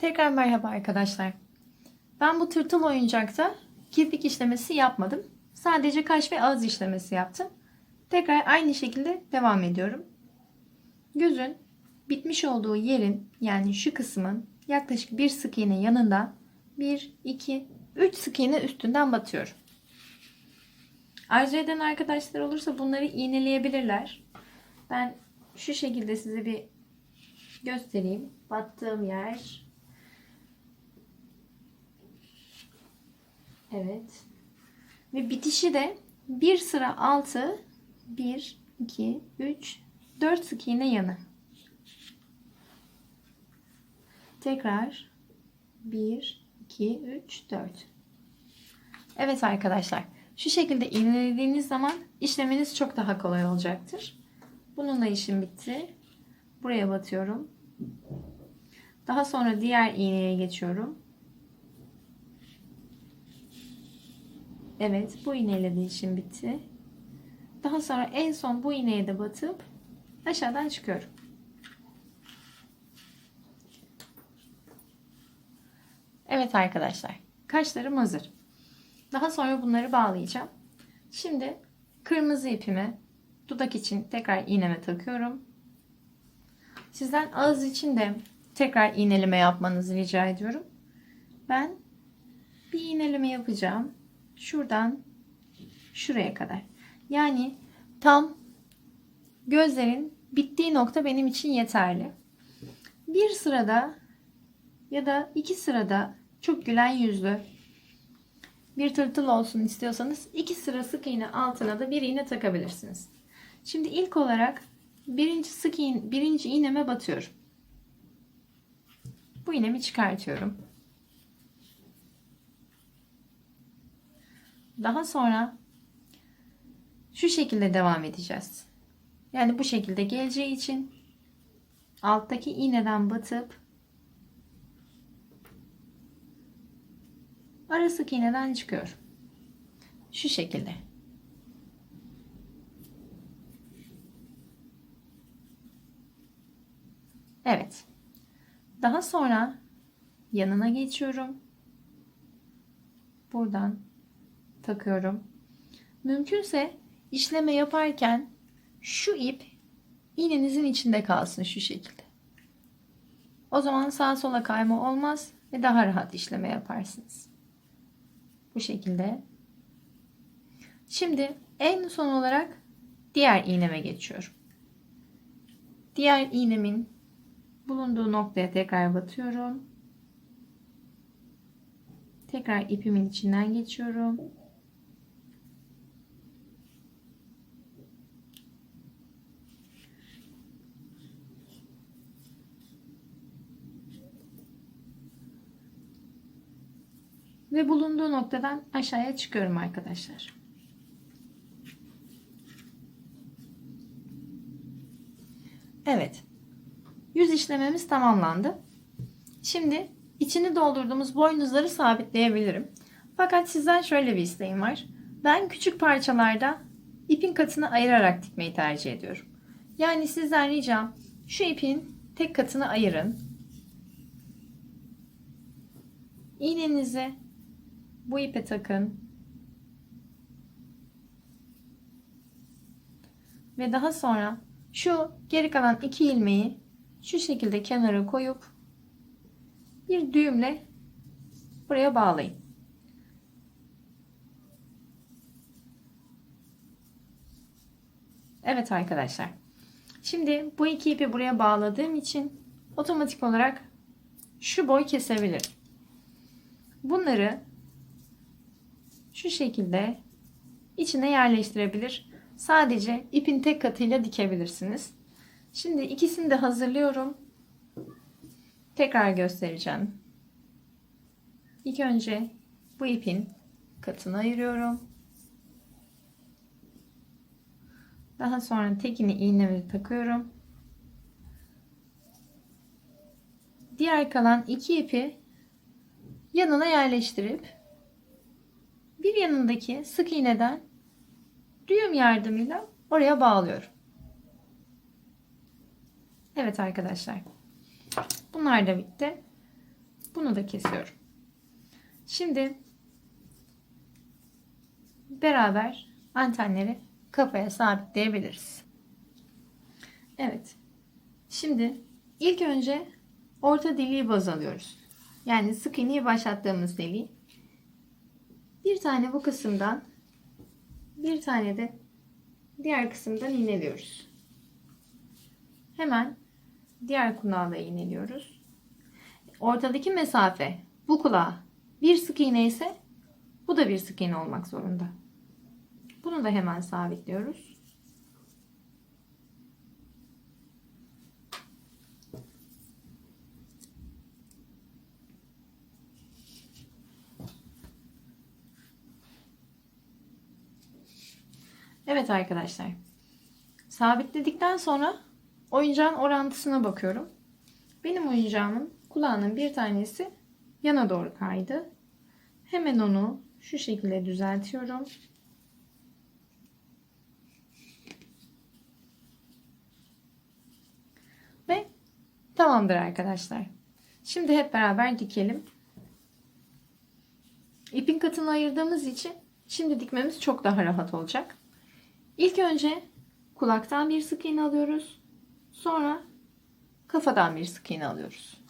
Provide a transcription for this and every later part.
Tekrar merhaba arkadaşlar. Ben bu tırtıl oyuncakta kirpik işlemesi yapmadım. Sadece kaş ve ağız işlemesi yaptım. Tekrar aynı şekilde devam ediyorum. Gözün bitmiş olduğu yerin yani şu kısmın yaklaşık bir sık iğne yanında 1, 2, 3 sık iğne üstünden batıyorum. Arzu eden arkadaşlar olursa bunları iğneleyebilirler. Ben şu şekilde size bir göstereyim. Battığım yer. Evet. Ve bitişi de bir sıra altı 1, 2, 3, 4 sık iğne yanı. Tekrar 1, 2, 3, 4. Evet arkadaşlar. Şu şekilde iğnelediğiniz zaman işleminiz çok daha kolay olacaktır. Bununla işim bitti. Buraya batıyorum. Daha sonra diğer iğneye geçiyorum. Evet, bu iğneyle de işim bitti. Daha sonra en son bu iğneye de batıp aşağıdan çıkıyorum. Evet arkadaşlar, kaşlarım hazır. Daha sonra bunları bağlayacağım. Şimdi kırmızı ipimi dudak için tekrar iğneme takıyorum. Sizden ağız için de tekrar iğneleme yapmanızı rica ediyorum. Ben bir iğneleme yapacağım. Şuradan şuraya kadar. Yani tam gözlerin bittiği nokta benim için yeterli. Bir sırada ya da iki sırada çok gülen yüzlü bir tırtıl olsun istiyorsanız iki sıra sık iğne altına da bir iğne takabilirsiniz. Şimdi ilk olarak birinci sık iğne, birinci iğneme batıyorum. Bu iğnemi çıkartıyorum. Daha sonra şu şekilde devam edeceğiz. Yani bu şekilde geleceği için alttaki iğneden batıp ara sık iğneden çıkıyorum. Şu şekilde. Evet. Daha sonra yanına geçiyorum. Buradan takıyorum. Mümkünse işleme yaparken şu ip iğnenizin içinde kalsın şu şekilde. O zaman sağa sola kayma olmaz ve daha rahat işleme yaparsınız. Bu şekilde. Şimdi en son olarak diğer iğneme geçiyorum. Diğer iğnemin bulunduğu noktaya tekrar batıyorum. Tekrar ipimin içinden geçiyorum. Ve bulunduğu noktadan aşağıya çıkıyorum arkadaşlar. Evet. Yüz işlememiz tamamlandı. Şimdi içini doldurduğumuz boynuzları sabitleyebilirim. Fakat sizden şöyle bir isteğim var. Ben küçük parçalarda ipin katını ayırarak dikmeyi tercih ediyorum. Yani sizden ricam şu ipin tek katını ayırın. İğnenizi bu ipe takın. Ve daha sonra şu geri kalan iki ilmeği şu şekilde kenara koyup bir düğümle buraya bağlayın. Evet arkadaşlar. Şimdi bu iki ipi buraya bağladığım için otomatik olarak şu boy kesebilirim. Bunları şu şekilde içine yerleştirebilir. Sadece ipin tek katıyla dikebilirsiniz. Şimdi ikisini de hazırlıyorum. Tekrar göstereceğim. İlk önce bu ipin katını ayırıyorum. Daha sonra tekini iğnemi takıyorum. Diğer kalan iki ipi yanına yerleştirip bir yanındaki sık iğneden düğüm yardımıyla oraya bağlıyorum. Evet arkadaşlar. Bunlar da bitti. Bunu da kesiyorum. Şimdi beraber antenleri kafaya sabitleyebiliriz. Evet. Şimdi ilk önce orta deliği baz alıyoruz. Yani sık iğneyi başlattığımız deliği. Bir tane bu kısımdan bir tane de diğer kısımdan iğneliyoruz. Hemen diğer kulağa da iğneliyoruz. Ortadaki mesafe bu kulağa bir sık iğne ise bu da bir sık iğne olmak zorunda. Bunu da hemen sabitliyoruz. Evet arkadaşlar. Sabitledikten sonra oyuncağın orantısına bakıyorum. Benim oyuncağımın kulağının bir tanesi yana doğru kaydı. Hemen onu şu şekilde düzeltiyorum. Ve tamamdır arkadaşlar. Şimdi hep beraber dikelim. İpin katını ayırdığımız için şimdi dikmemiz çok daha rahat olacak. İlk önce kulaktan bir sık iğne alıyoruz. Sonra kafadan bir sık iğne alıyoruz.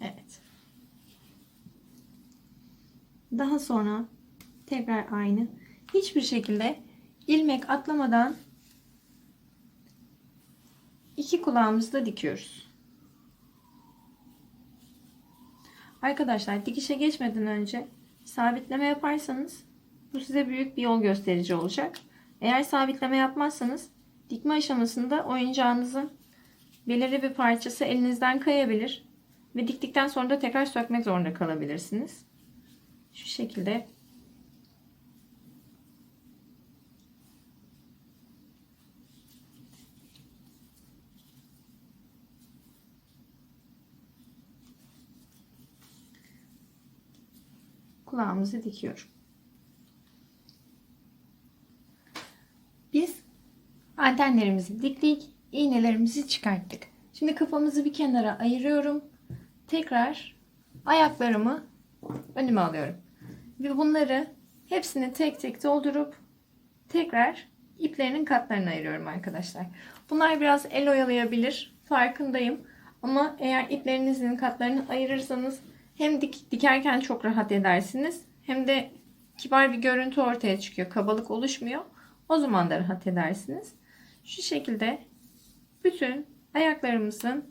Evet. Daha sonra tekrar aynı. Hiçbir şekilde ilmek atlamadan iki kulağımızda dikiyoruz. Arkadaşlar dikişe geçmeden önce sabitleme yaparsanız bu size büyük bir yol gösterici olacak. Eğer sabitleme yapmazsanız dikme aşamasında oyuncağınızın belirli bir parçası elinizden kayabilir ve diktikten sonra da tekrar sökmek zorunda kalabilirsiniz. Şu şekilde kulağımızı dikiyorum. Biz antenlerimizi diktik, iğnelerimizi çıkarttık. Şimdi kafamızı bir kenara ayırıyorum. Tekrar ayaklarımı önüme alıyorum. Ve bunları hepsini tek tek doldurup tekrar iplerinin katlarını ayırıyorum arkadaşlar. Bunlar biraz el oyalayabilir. Farkındayım. Ama eğer iplerinizin katlarını ayırırsanız hem dik, dikerken çok rahat edersiniz. Hem de kibar bir görüntü ortaya çıkıyor. Kabalık oluşmuyor. O zaman da rahat edersiniz. Şu şekilde bütün ayaklarımızın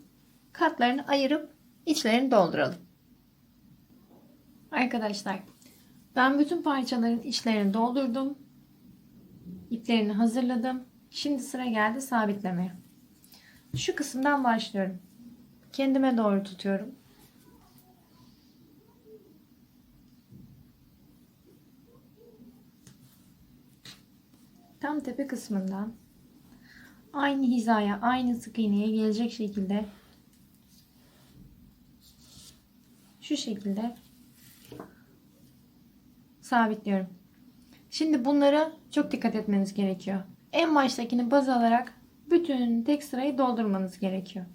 katlarını ayırıp içlerini dolduralım. Arkadaşlar ben bütün parçaların içlerini doldurdum. İplerini hazırladım. Şimdi sıra geldi sabitlemeye. Şu kısımdan başlıyorum. Kendime doğru tutuyorum. Tam tepe kısmından aynı hizaya, aynı sık iğneye gelecek şekilde şu şekilde sabitliyorum. Şimdi bunlara çok dikkat etmeniz gerekiyor. En baştakini baz alarak bütün tek sırayı doldurmanız gerekiyor.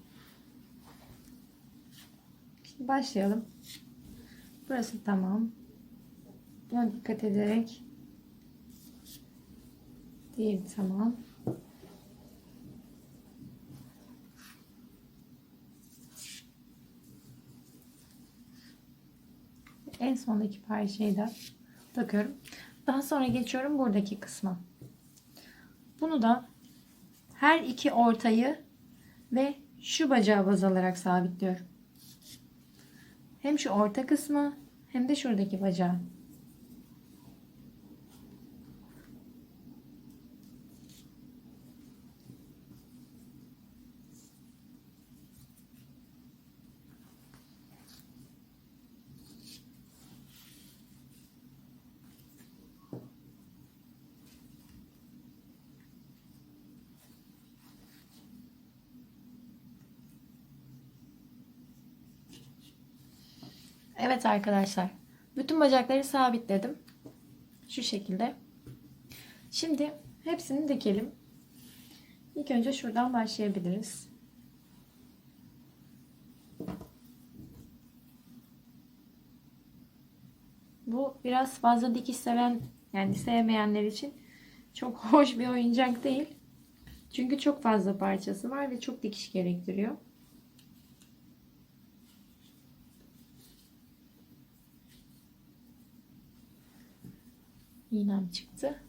Şimdi başlayalım. Burası tamam. Buna dikkat ederek Diğeri tamam. En sondaki parçayı da takıyorum. Daha sonra geçiyorum buradaki kısma. Bunu da her iki ortayı ve şu bacağı baz alarak sabitliyorum. Hem şu orta kısmı hem de şuradaki bacağı. Evet arkadaşlar. Bütün bacakları sabitledim. Şu şekilde. Şimdi hepsini dikelim. İlk önce şuradan başlayabiliriz. Bu biraz fazla dikiş seven yani sevmeyenler için çok hoş bir oyuncak değil. Çünkü çok fazla parçası var ve çok dikiş gerektiriyor. İğnem çıktı.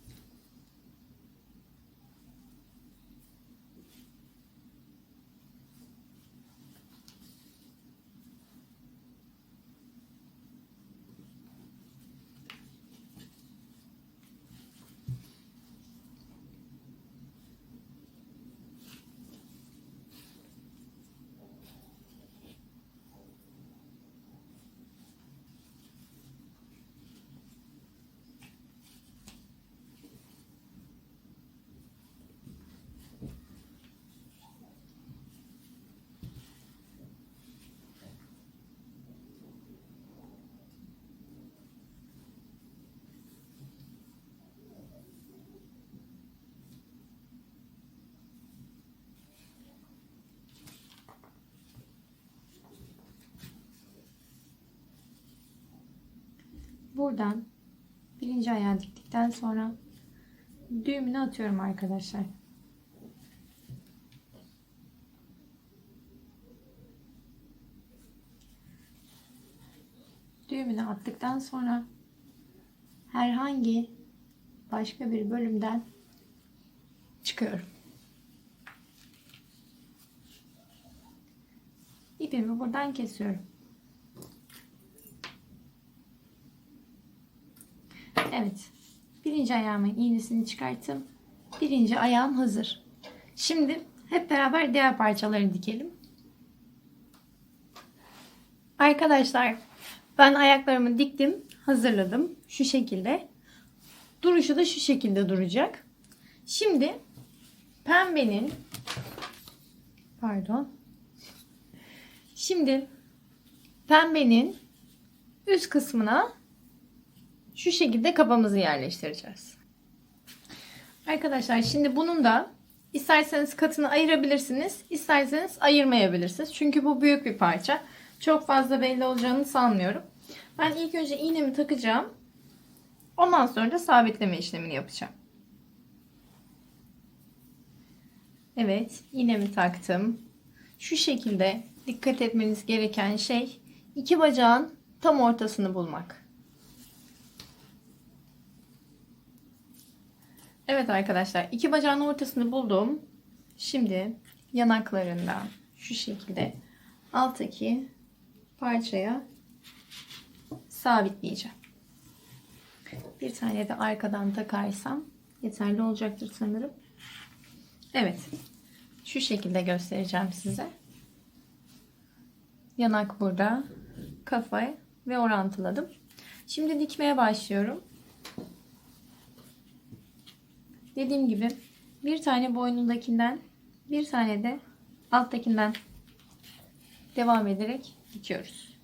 Buradan birinci ayağı diktikten sonra düğümünü atıyorum arkadaşlar. Düğümünü attıktan sonra herhangi başka bir bölümden çıkıyorum. İpimi buradan kesiyorum. Evet. Birinci ayağımın iğnesini çıkarttım. Birinci ayağım hazır. Şimdi hep beraber diğer parçaları dikelim. Arkadaşlar ben ayaklarımı diktim. Hazırladım. Şu şekilde. Duruşu da şu şekilde duracak. Şimdi pembenin pardon. Şimdi pembenin üst kısmına şu şekilde kabamızı yerleştireceğiz. Arkadaşlar şimdi bunun da isterseniz katını ayırabilirsiniz, isterseniz ayırmayabilirsiniz. Çünkü bu büyük bir parça. Çok fazla belli olacağını sanmıyorum. Ben ilk önce iğnemi takacağım. Ondan sonra da sabitleme işlemini yapacağım. Evet, iğnemi taktım. Şu şekilde dikkat etmeniz gereken şey iki bacağın tam ortasını bulmak. Evet arkadaşlar iki bacağın ortasını buldum. Şimdi yanaklarından şu şekilde alttaki parçaya sabitleyeceğim. Bir tane de arkadan takarsam yeterli olacaktır sanırım. Evet. Şu şekilde göstereceğim size. Yanak burada. Kafa ve orantıladım. Şimdi dikmeye başlıyorum. Dediğim gibi bir tane boynundakinden bir tane de alttakinden devam ederek dikiyoruz.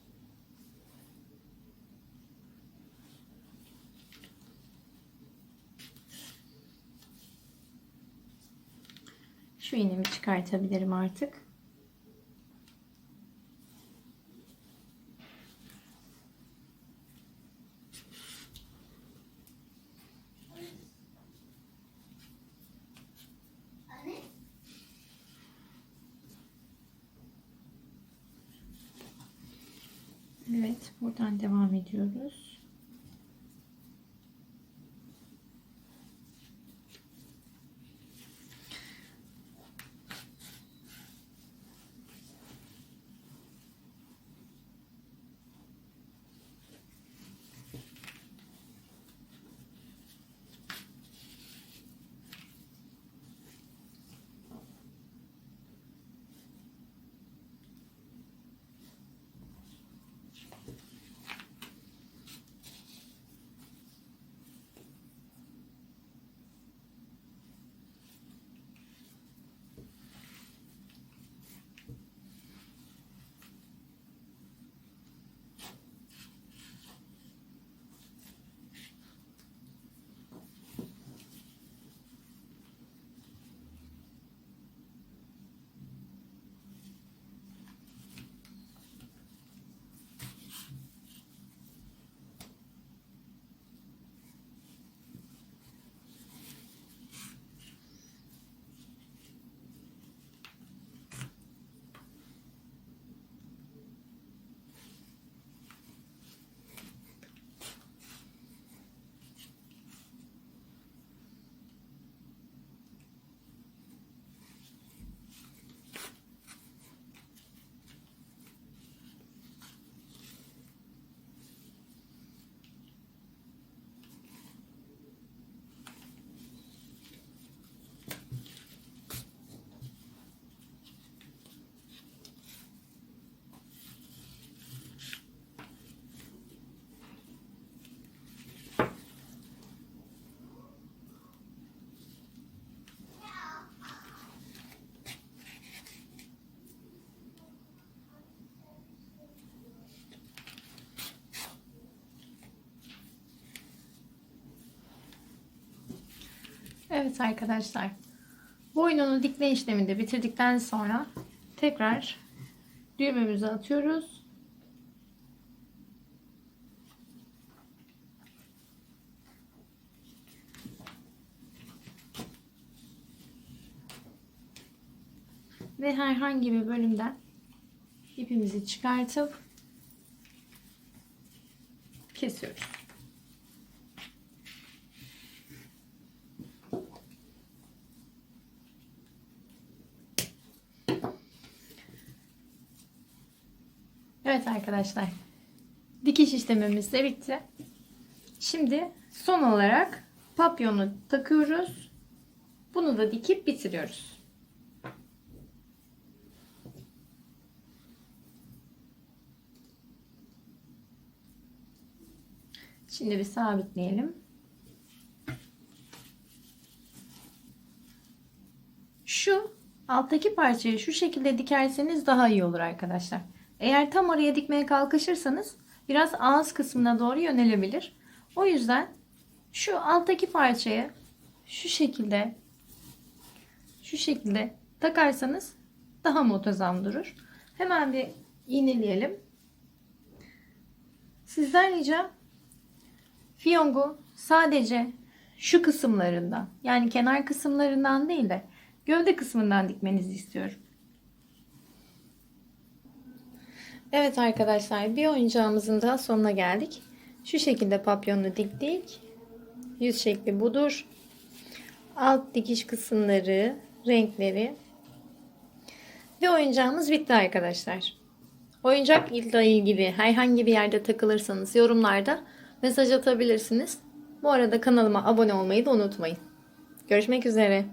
Şu iğnemi çıkartabilirim artık. Evet, buradan devam ediyoruz. Evet arkadaşlar. Boynunu dikme işlemini de bitirdikten sonra tekrar düğmemizi atıyoruz. Ve herhangi bir bölümden ipimizi çıkartıp kesiyoruz. Evet arkadaşlar. Dikiş işlemimiz de bitti. Şimdi son olarak papyonu takıyoruz. Bunu da dikip bitiriyoruz. Şimdi bir sabitleyelim. Şu alttaki parçayı şu şekilde dikerseniz daha iyi olur arkadaşlar. Eğer tam oraya dikmeye kalkışırsanız biraz ağız kısmına doğru yönelebilir. O yüzden şu alttaki parçayı şu şekilde şu şekilde takarsanız daha muntazam durur. Hemen bir iğneleyelim. Sizden ricam fiyongu sadece şu kısımlarından yani kenar kısımlarından değil de gövde kısmından dikmenizi istiyorum. Evet arkadaşlar bir oyuncağımızın daha sonuna geldik. Şu şekilde papyonunu diktik. Yüz şekli budur. Alt dikiş kısımları, renkleri ve oyuncağımız bitti arkadaşlar. Oyuncakla ilgili herhangi bir yerde takılırsanız yorumlarda mesaj atabilirsiniz. Bu arada kanalıma abone olmayı da unutmayın. Görüşmek üzere.